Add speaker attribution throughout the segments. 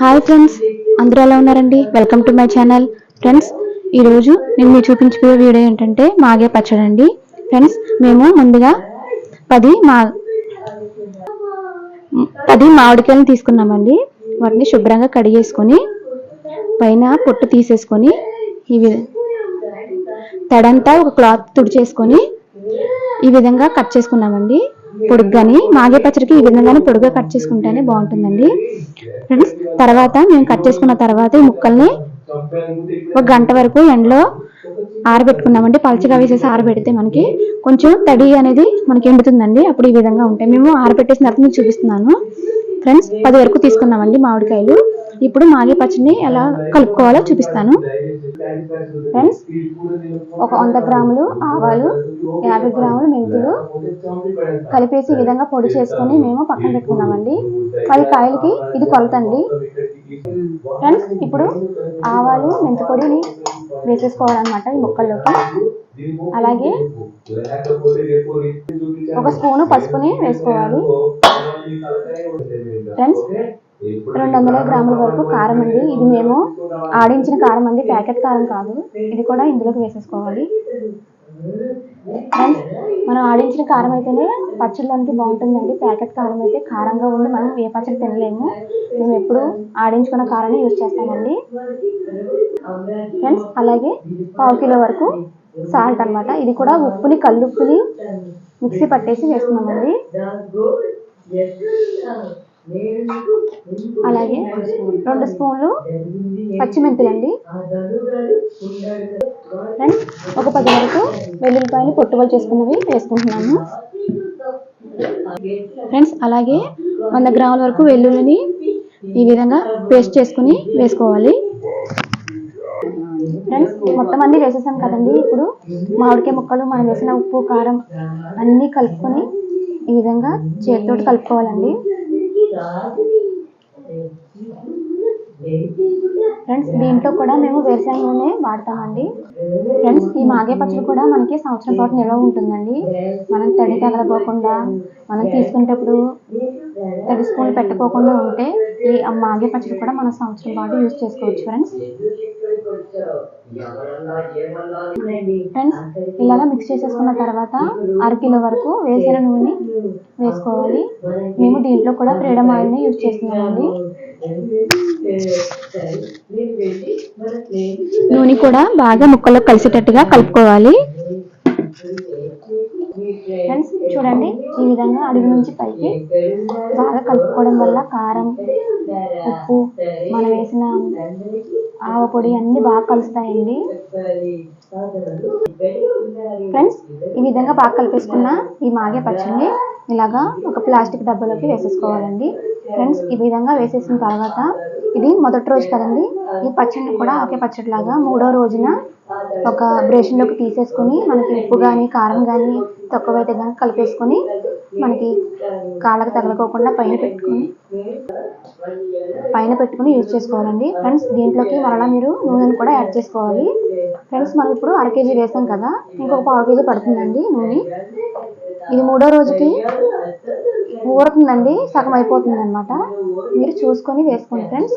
Speaker 1: Hi friends అందరూ ఎలా ఉన్నారండి? Welcome to my channel friends ఈరోజు నేను మీకు చూపించబోయే వీడియో ఏంటంటే మాగే పచ్చడి అండి. ఫ్రెండ్స్ మేము ముందుగా పది మా పది మామిడికాయలను తీసుకున్నామండి. వాటిని శుభ్రంగా కడిగేసుకొని పైన పొట్టు తీసేసుకొని ఈ విధ తడంతా ఒక క్లాత్ తుడిచేసుకొని ఈ విధంగా కట్ చేసుకున్నామండి. పొడుగ్గాని మాగే పచ్చడికి ఈ విధంగానే పొడుగ్గా కట్ చేసుకుంటేనే బాగుంటుందండి. ఫ్రెండ్స్ తర్వాత మేము కట్ చేసుకున్న తర్వాత ఈ ముక్కల్ని ఒక గంట వరకు ఎండలో ఆరబెట్టుకున్నామండి. పలచగా వేసేసి ఆరబెడితే మనకి కొంచెం తడి అనేది మనకి ఎండుతుందండి. అప్పుడు ఈ విధంగా ఉంటాయి. మేము ఆరబెట్టేసిన తర్వాత మీకు చూపిస్తున్నాను. ఫ్రెండ్స్ పది వరకు తీసుకున్నామండి మామిడికాయలు. ఇప్పుడు మాగే పచ్చడిని ఎలా కలుపుకోవాలో చూపిస్తాను. ఫ్రెండ్స్ ఒక వంద గ్రాములు ఆవాలు యాభై గ్రాములు మెంతులు కలిపేసి ఈ విధంగా పొడి చేసుకొని మేము పక్కన పెట్టుకున్నామండి పది కాయలకి ఇది కొలతండి. ఫ్రెండ్స్ ఇప్పుడు ఆవాలు మెంతి పొడిని వేసేసుకోవాలన్నమాట ఈ ముక్కల్లోకి. అలాగే ఒక స్పూను పసుపుని వేసుకోవాలి. ఫ్రెండ్స్ రెండు వందల గ్రాముల వరకు కారం అండి. ఇది మేము ఆడించిన కారం అండి. ప్యాకెట్ కారం కాదు. ఇది కూడా ఇందులోకి వేసేసుకోవాలి. ఫ్రెండ్స్ మనం ఆడించిన కారం అయితేనే పచ్చళ్ళలోనికి బాగుంటుందండి. ప్యాకెట్ కారం అయితే కారంగా ఉండి మనం ఏ పచ్చడి తినలేము. మేము ఎప్పుడు ఆడించుకున్న కారాన్ని యూజ్ చేస్తామండి. ఫ్రెండ్స్ అలాగే పావు కిలో వరకు సాల్ట్ అనమాట ఇది కూడా ఉప్పుని కల్లుప్పుని మిక్సీ పట్టేసి వేస్తున్నామండి. అలాగే రెండు స్పూన్లు పచ్చిమెంతులండి. అండ్ ఒక పది వరకు వెల్లుల్లిపాయలు పొట్టుబడి చేసుకున్నవి వేసుకుంటున్నాము. ఫ్రెండ్స్ అలాగే వంద గ్రాముల వరకు వెల్లుల్లిని ఈ విధంగా పేస్ట్ చేసుకుని వేసుకోవాలి. ఫ్రెండ్స్ మొత్తం అన్ని వేసేసాం కదండి. ఇప్పుడు మామిడికాయ ముక్కలు మనం వేసిన ఉప్పు కారం అన్నీ కలుపుకొని ఈ విధంగా చేతితోటి కలుపుకోవాలండి. ఫ్రెండ్స్ దీంట్లో కూడా మేము వేరుశనగ నూనె వాడతామండి. ఫ్రెండ్స్ ఈ మాగే పచ్చడి కూడా మనకి సంవత్సరం పాటు నిల్వ ఉంటుందండి. మనం తడి తగలపోకుండా మనం తీసుకునేటప్పుడు తడి స్పూన్ పెట్టుకోకుండా ఉంటే ఈ మాగే పచ్చడి కూడా మనం సంవత్సరం పాటు యూజ్ చేసుకోవచ్చు ఫ్రెండ్స్ ఫ్రెండ్స్ ఇలాగా మిక్స్ చేసేసుకున్న తర్వాత అరకిలో వరకు వేసిన నూనె వేసుకోవాలి. మేము దీంట్లో కూడా ఫ్రీడమ్ ఆయిల్ని యూజ్ చేస్తున్నామండి. నూనె కూడా బాగా ముక్కల్లో కలిసేటట్టుగా కలుపుకోవాలి. ఫ్రెండ్స్ చూడండి ఈ విధంగా అడుగు నుంచి పైకి బాగా కలుపుకోవడం వల్ల కారం ఉప్పు మనం వేసిన ఆవ పొడి అన్ని బాగా కలుస్తాయండి. ఫ్రెండ్స్ ఈ విధంగా బాగా కలిపేసుకున్న ఈ మాగే పచ్చడిని ఇలాగా ఒక ప్లాస్టిక్ డబ్బాలోకి వేసేసుకోవాలండి. ఫ్రెండ్స్ ఈ విధంగా వేసేసిన తర్వాత ఇది మొదటి రోజు కదండి. ఈ పచ్చడిని కూడా ఒకే పచ్చడి లాగా మూడో రోజున ఒక బ్రేషన్లోకి తీసేసుకొని మనకి ఉప్పు కానీ కారం కానీ తక్కువైతే కానీ కలిపేసుకొని మనకి కాళ్ళకు తగలకోకుండా పైన పెట్టుకొని పైన పెట్టుకుని యూజ్ చేసుకోవాలండి. ఫ్రెండ్స్ దీంట్లోకి మరలా మీరు నూనెను కూడా యాడ్ చేసుకోవాలి. ఫ్రెండ్స్ మనం ఇప్పుడు అర కేజీ వేసాం కదా. ఇంకొక పావు కేజీ పడుతుందండి నూనె. ఇది మూడో రోజుకి ఊరుతుందండి సగం అయిపోతుంది అనమాట మీరు చూసుకొని వేసుకోండి ఫ్రెండ్స్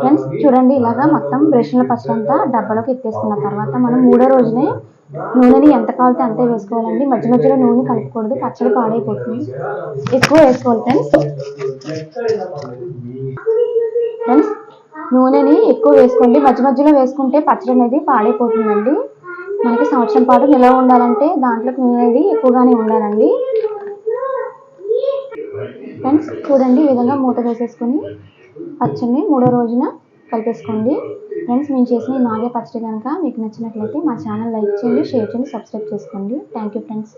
Speaker 1: ఫ్రెండ్స్ చూడండి ఇలాగా మొత్తం బ్రష్ల పచ్చడి అంతా డబ్బాలోకి ఎత్తేసుకున్న తర్వాత మనం మూడో రోజునే నూనెని ఎంత కావాలితే అంతే వేసుకోవాలండి. మధ్య మధ్యలో నూనె కలుపుకూడదు పచ్చడి పాడైపోతుంది. ఎక్కువ వేసుకోవాలి ఫ్రెండ్స్ ఫ్రెండ్స్ నూనెని ఎక్కువ వేసుకోండి. మధ్య మధ్యలో వేసుకుంటే పచ్చడి అనేది పాడైపోతుందండి. మనకి సంవత్సరం పాటు నిల్వ ఉండాలంటే దాంట్లో నూనె అనేది ఎక్కువగానే ఉండాలండి. ఫ్రెండ్స్ చూడండి ఈ విధంగా మూత వేసేసుకొని పచ్చడిని మూడో రోజున కలిపేసుకోండి. ఫ్రెండ్స్ మేము చేసిన ఈ మాగే పచ్చడి కనుక మీకు నచ్చినట్లయితే మా ఛానల్ లైక్ చేయండి షేర్ చేయండి సబ్స్క్రైబ్ చేసుకోండి. Thank you friends